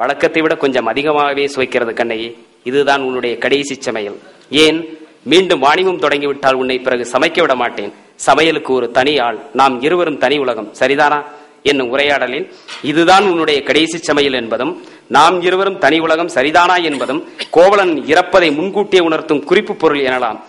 வழக்கத்தை விட கொஞ்சம் அதிகமாகவே சுவைக்கிறது கண்ணையே இதுதான் உன்னுடைய கடைசி சமையல். ஏன்? மீண்டும் வாணிபம் தொடங்கிவிட்டால் உன்னை பிறகு சமைக்க விட மாட்டேன். சமையலுக்கு ஒரு தனி ஆள். நாம் இருவரும் தனி உலகம். சரிதானா? என்னும் உரையாடலில் இதுதான் உன்னுடைய கடைசி சமையல் என்பதும் நாம் இருவரும் தனி உலகம் சரிதானா என்பதும் கோவலன் இறப்பதை முன்கூட்டியே உணர்த்தும் குறிப்பு பொருள் எனலாம்.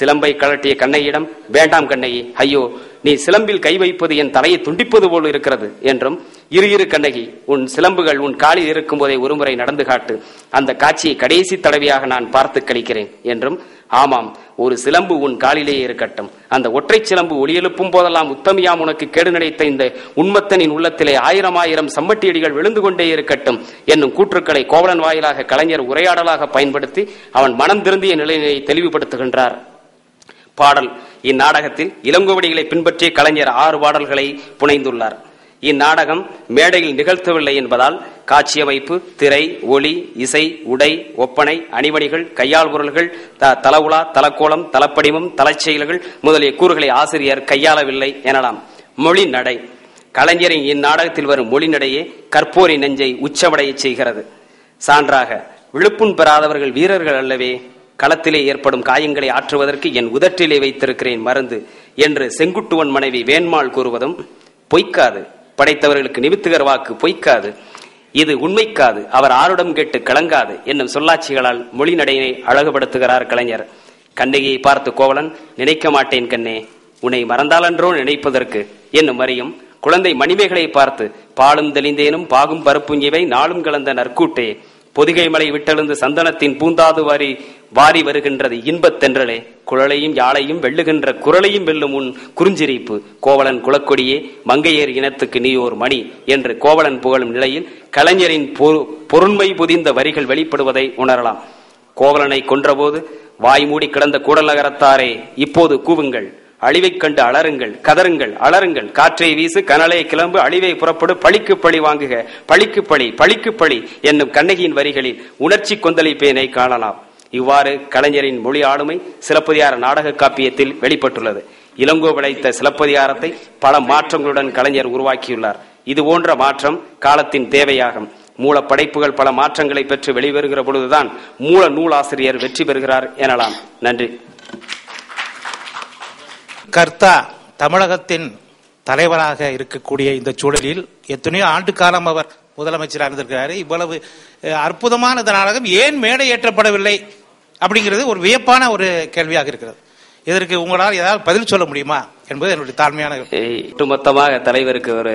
சிலம்பை கழட்டிய கண்ணையிடம் வேண்டாம் கண்ணையே ஐயோ நீ சிலம்பில் கை வைப்பது என் தலையை துண்டிப்பது போல் இருக்கிறது என்றும் இரு இரு கண்ணகி உன் சிலம்புகள் உன் காலில் இருக்கும் போதே ஒருமுறை நடந்து காட்டு. அந்த காட்சியை கடைசி தடவையாக நான் பார்த்து கழிக்கிறேன் என்றும் ஆமாம் ஒரு சிலம்பு உன் காலிலேயே இருக்கட்டும். அந்த ஒற்றை சிலம்பு ஒளியெழுப்பும் போதெல்லாம் உத்தமியாம் உனக்கு கேடு நினைத்த இந்த உண்மத்தனின் உள்ளத்திலே ஆயிரம் ஆயிரம் சம்மட்டியடிகள் விழுந்து கொண்டே இருக்கட்டும் என்னும் கூற்றுக்களை கோவலன் வாயிலாக கலைஞர் உரையாடலாக பயன்படுத்தி அவன் மனம் திருந்திய நிலையை தெளிவுபடுத்துகின்றார். பாடல் இந்நாடகத்தில் இளங்கோவடிகளை பின்பற்றிய கலைஞர் ஆறு பாடல்களை புனைந்துள்ளார். இந்நாடகம் மேடையில் நிகழ்த்தவில்லை என்பதால் காட்சியமைப்பு திரை ஒளி இசை உடை ஒப்பனை அணிவணிகள் கையால் பொருள்கள் த- தலவுலா தலக்கோலம் தலப்படிமம் தலைச்செயல்கள் முதலிய கூறுகளை ஆசிரியர் கையாளவில்லை எனலாம். மொழி நடை. கலைஞரின் இந்நாடகத்தில் வரும் மொழி நடையே கற்போரி நெஞ்சை உச்சமடைய செய்கிறது. சான்றாக விழுப்புண் பெறாதவர்கள் வீரர்கள் அல்லவே களத்திலே ஏற்படும் காயங்களை ஆற்றுவதற்கு என் உதட்டிலே வைத்திருக்கிறேன் மருந்து என்று செங்குட்டுவன் மனைவி வேண்மாள் கூறுவதும் பொய்க்காது. படைத்தவர்களுக்கு நிமித்துகர் வாக்கு பொய்க்காது. இது உண்மைக்காது. அவர் ஆருடம் கேட்டு கலங்காது. என்னும் சொல்லாட்சிகளால் மொழி நடையினை அழகுபடுத்துகிறார் கலைஞர். கண்ணகியை பார்த்து கோவலன் நினைக்க மாட்டேன் கண்ணே. உன்னை மறந்தாலன்றோ நினைப்பதற்கு? என்னும் வரியும் குழந்தை மணிமேகலை பார்த்து பாலும் தெளிந்தேனும் பாகும் பருப்பும் நாளும் கலந்த நற்கூட்டே. பொதிகை மலை விட்டெழுந்து சந்தனத்தின் பூந்தாது வாரி வாரி வருகின்றது இன்பத் தென்றலே குழலையும் யாழையும் வெல்லுகின்ற குரலையும் வெல்லும் உன் குறிஞ்சிரிப்பு. கோவலன் குலக்கொடியே மங்கையர் இனத்துக்கு நீ ஓர் மணி என்று கோவலன் புகழும் நிலையில் கலைஞரின் பொரு- பொருண்மை புதிந்த வரிகள் வெளிப்படுவதை உணரலாம். கோவலனை கொன்றபோது வாய் மூடி கிடந்த கூடல் நகரத்தாரே இப்போது கூவுங்கள். அழிவைக் கண்டு அலருங்கள் கதருங்கள் அலருங்கள் காற்றை வீசு கனலை கிளம்பு அழிவை புறப்படு பழிக்கு பழி வாங்குக. பழிக்கு பழி பழிக்கு பழி என்னும் கண்ணகியின் வரிகளில் உணர்ச்சி கொந்தளிப்பேனை காணலாம். இவ்வாறு கலைஞரின் மொழி ஆளுமை சிலப்பதிகார நாடக காப்பியத்தில் வெளிப்பட்டுள்ளது. இளங்கோ விளைத்த சிலப்பதிகாரத்தை பல மாற்றங்களுடன் கலைஞர் உருவாக்கியுள்ளார். இது போன்ற மாற்றம் காலத்தின் தேவையாகும். மூல படைப்புகள் பல மாற்றங்களை பெற்று வெளிவருகிற பொழுதுதான் மூல நூலாசிரியர் வெற்றி பெறுகிறார் எனலாம். நன்றி. கர்த்தா தமிழகத்தின் தலைவராக இருக்கக்கூடிய இந்த சூழலில் எத்தனையோ ஆண்டு காலம் அவர் முதலமைச்சராக இருந்திருக்கிறாரு. இவ்வளவு அற்புதமான இந்த நாடகம் ஏன் மேடை ஏற்றப்படவில்லை அப்படிங்கிறது ஒரு வியப்பான ஒரு கேள்வியாக இருக்கிறது. இதற்கு உங்களால் ஏதாவது பதில் சொல்ல முடியுமா என்பது என்னுடைய தாழ்மையான ஒட்டுமொத்தமாக தலைவருக்கு ஒரு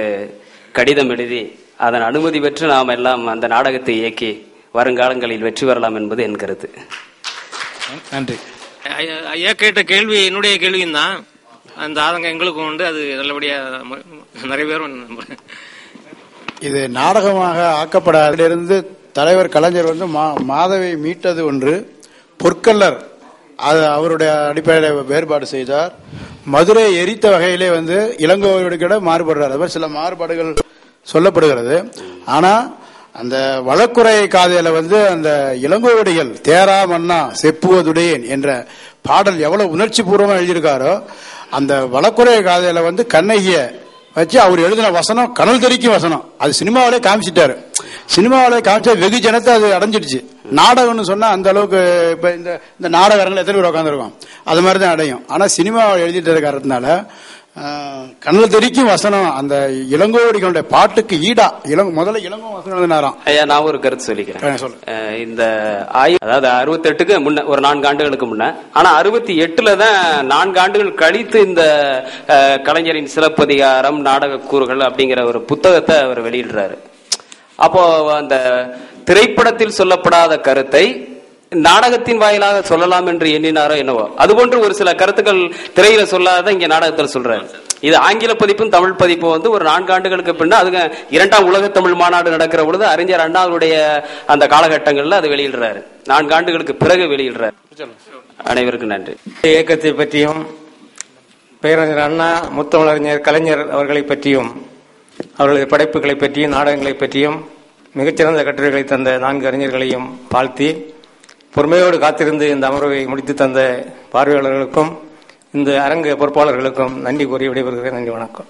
கடிதம் எழுதி அதன் அனுமதி பெற்று நாம் எல்லாம் அந்த நாடகத்தை இயக்கி வருங்காலங்களில் வெற்றி பெறலாம் என்பது என் கருத்து. நன்றி. ஐயா கேட்ட கேள்வி என்னுடைய கேள்வியும் தான். அந்த ஆதங்கம் எங்களுக்கும் உண்டு. அது நல்லபடியா நிறைய பேரும் நம்புறேன் இது நாடகமாக ஆக்கப்படாதிலிருந்து தலைவர் கலைஞர் வந்து மா- மாதவை மீட்டது ஒன்று. பொற்கல்லர் அது அவருடைய அடிப்படையில் வேறுபாடு செய்தார். மதுரை எரித்த வகையிலே வந்து இளங்கோவோடு கூட மாறுபடுறார். அது மாதிரி சில மாறுபாடுகள் சொல்லப்படுகிறது. ஆனா அந்த வழக்குறை காதையில வந்து அந்த இளங்கோவடிகள் தேரா மன்னா செப்புவதுடையேன் என்ற பாடல் எவ்வளவு உணர்ச்சி பூர்வமாக எழுதியிருக்காரோ அந்த வழக்குறை காதையில வந்து கண்ணகிய வச்சு அவர் எழுதின வசனம் கனல் தெரிக்கும் வசனம். அது சினிமாவிலே காமிச்சிட்டாரு. சினிமாவிலே காமிச்சா வெகு ஜனத்தை அது அடைஞ்சிடுச்சு. நாடகம்னு சொன்னா அந்த அளவுக்கு இப்ப இந்த இந்த நாடக அரங்கில் எத்தனை பேர் உட்காந்துருக்கோம் அது மாதிரி தான் அடையும். ஆனா சினிமாவை எழுதிட்டு காரணத்தினால கனல் தெரிக்கும் வசனம். அந்த இளங்கோவடிகளுடைய பாட்டுக்கு ஈடா. இளங் முதல்ல இளங்கோ வசனம் எழுதினாராம். ஐயா நான் ஒரு கருத்து சொல்லிக்கிறேன். சொல்லு. இந்த ஆய்வு அதாவது அறுபத்தெட்டுக்கு முன்ன ஒரு நான்கு ஆண்டுகளுக்கு முன்ன ஆனா அறுபத்தி எட்டுல தான் நான்கு ஆண்டுகள் கழித்து இந்த கலைஞரின் சிலப்பதிகாரம் நாடக கூறுகள் அப்படிங்கிற ஒரு புத்தகத்தை அவர் வெளியிடுறாரு. அப்போ அந்த திரைப்படத்தில் சொல்லப்படாத கருத்தை நாடகத்தின் வாயிலாக சொல்லலாம் என்று எண்ணினாரோ என்னவோ. அதுபோன்று ஒரு சில கருத்துக்கள் திரையில சொல்லாத இங்க நாடகத்தில் சொல்றாரு இது ஆங்கில பதிப்பும் தமிழ் பதிப்பும் வந்து ஒரு நான்கு ஆண்டுகளுக்கு பின்னா அதுங்க இரண்டாம் உலக தமிழ் மாநாடு நடக்கிற பொழுது அறிஞர் அண்ணாவுடைய அந்த காலகட்டங்கள்ல அது வெளியிடுறாரு. நான்கு ஆண்டுகளுக்கு பிறகு வெளியிடுறாரு. அனைவருக்கும் நன்றி. இயக்கத்தை பற்றியும் பேரறிஞர் அண்ணா முத்தமிழறிஞர் கலைஞர் அவர்களை பற்றியும் அவர்களது படைப்புகளை பற்றியும் நாடகங்களை பற்றியும் மிகச்சிறந்த கட்டுரைகளை தந்த நான்கு அறிஞர்களையும் வாழ்த்தி பொறுமையோடு காத்திருந்து இந்த அமர்வை முடித்து தந்த பார்வையாளர்களுக்கும் இந்த அரங்கு பொறுப்பாளர்களுக்கும் நன்றி கூறி விடைபெறுகிறேன். நன்றி வணக்கம்.